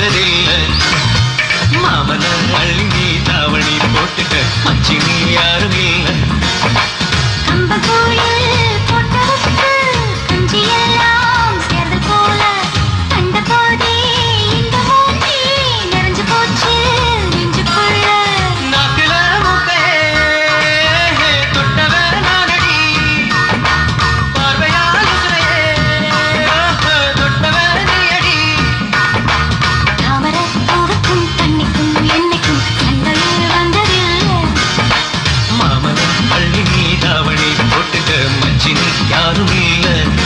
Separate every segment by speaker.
Speaker 1: வந்ததில்லை. மாமன அள்ளி நீ தாவணி போட்டுக்க மச்சி நீ யாரும் இல்லை.
Speaker 2: கம்பகோயில்
Speaker 1: போட்டதுக்கு கஞ்சியா Yeah.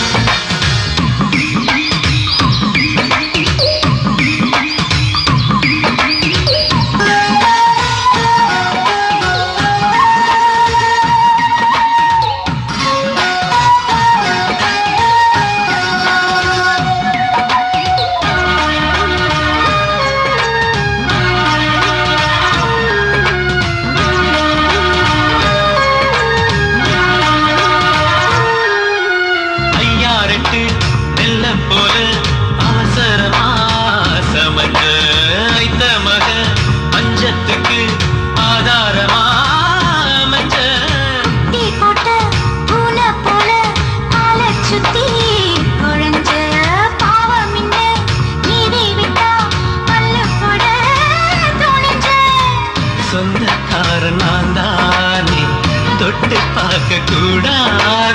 Speaker 1: தொட்டு பார்க்க கூடாது